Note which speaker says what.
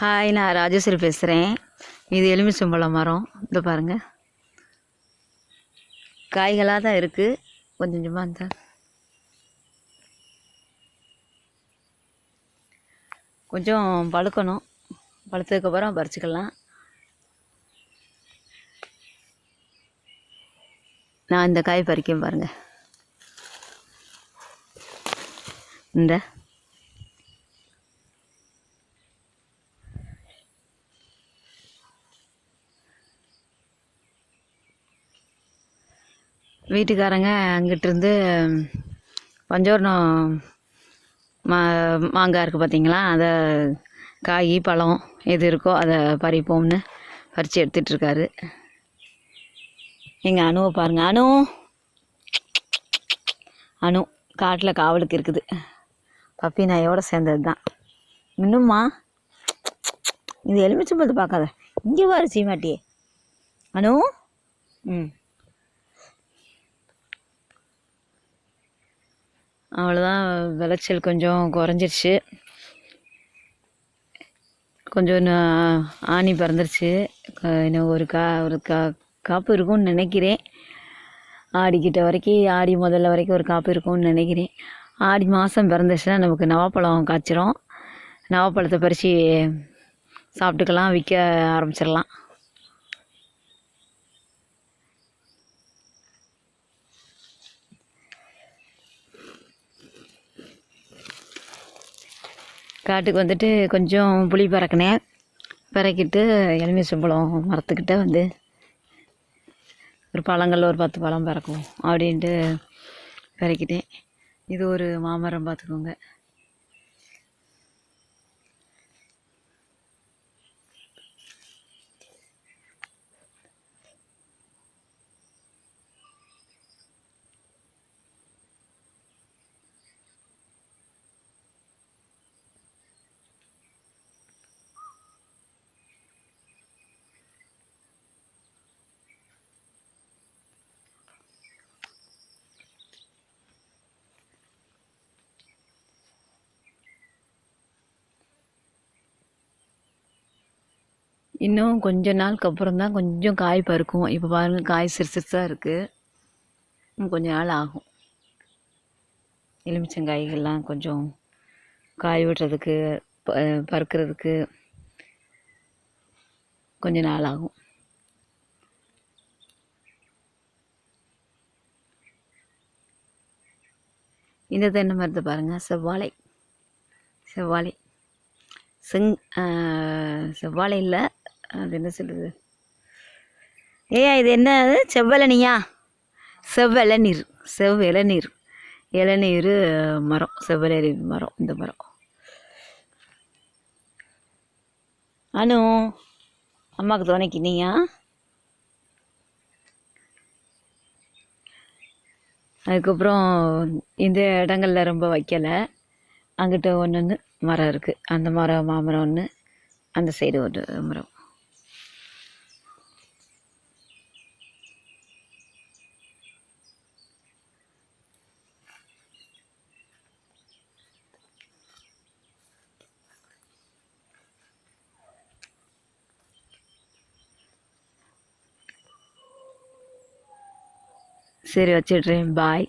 Speaker 1: Hi நான் ராஜேஸ்வரி பேசுகிறேன் இது எலுமிச்சம்பழம் மரம். இந்த பாருங்கள் காய்களாக தான் இருக்குது கொஞ்சம் கொஞ்சமாக இந்த. கொஞ்சம் பழுக்கணும் பழுத்ததுக்கப்புறம் பறிச்சுக்கலாம். நான் இந்த காய் பறிக்கேன் பாருங்கள் இந்த. வீட்டுக்காரங்க அங்கிட்டிருந்து பஞ்சவர்ணம் மா மாங்காய் இருக்குது பார்த்தீங்களா அதை காய் பழம் எது இருக்கோ அதை பறிப்போம்னு பறித்து எடுத்துகிட்ருக்காரு எங்கள் அணுவை பாருங்கள் அணு அணு காட்டில் காவலுக்கு இருக்குது. பப்பி நாயோட சேர்ந்தது தான் இன்னும்மா இது எலுமிச்சம்பழத்தை பார்க்காத. இங்கே பாரு சீமாட்டியே. அனு! ம். அவ்வளோதான் விளைச்சல் கொஞ்சம் குறைஞ்சிருச்சு. கொஞ்சம் ஆணி பறந்துருச்சு. இன்னும் ஒரு கா ஒரு கா காப்பு இருக்கும்னு நினைக்கிறேன். ஆடிக்கிட்ட வரைக்கும் ஆடி முதல்ல வரைக்கும் ஒரு காப்பு இருக்கும்னு நினைக்கிறேன். ஆடி மாதம் பிறந்துச்சுன்னா நமக்கு நவாப்பழம் காய்ச்சிரும். நவாப்பழத்தை பறித்து சாப்பிட்டுக்கலாம் விற்க ஆரம்பிச்சிடலாம். காட்டுக்கு வந்துட்டு கொஞ்சம் புளி பறக்கினேன். பறக்கிட்டு எலுமிச்சம்பழம் மரத்துக்கிட்ட வந்து ஒரு பழங்கள் ஒரு பத்து பழம் பறக்கும் அப்படின்ட்டு பறக்கிட்டேன். இது ஒரு மாமரம் பார்த்துக்கோங்க. இன்னும் கொஞ்ச நாளுக்கு அப்புறம் தான் கொஞ்சம் காய் பருக்கும். இப்போ பாருங்கள் காய் சிறு சிறுசாக இருக்குது இன்னும் கொஞ்ச நாள் ஆகும். எலுமிச்சங்காய்கள்லாம் கொஞ்சம் காய் விடுறதுக்கு ப- பறுக்கிறதுக்கு கொஞ்ச நாள் ஆகும். இந்த தென்னை மரத்தை பாருங்கள் செவ்வாழை. செவ்வாழை. செங் செவ்வாழை இல்லை அது என்ன சொல்லுது ஏயா இது என்ன செவ்வலனியா செவ்வளனியா செவ்வளநீர். செவ் இளநீர் இளநீர் மரம் செவ்வளநீர் மரம் இந்த மரம். அனு அம்மாவுக்கு துணைக்கு நீயா? அதுக்கப்புறம் இந்த இடங்களில் ரொம்ப வைக்கலை. அங்கிட்ட ஒன்று ஒன்று மரம் இருக்குது அந்த மரம் மாமரம் ஒன்று அந்த சைடு ஒரு மரம். சரி வச்சிடுறேன். பாய்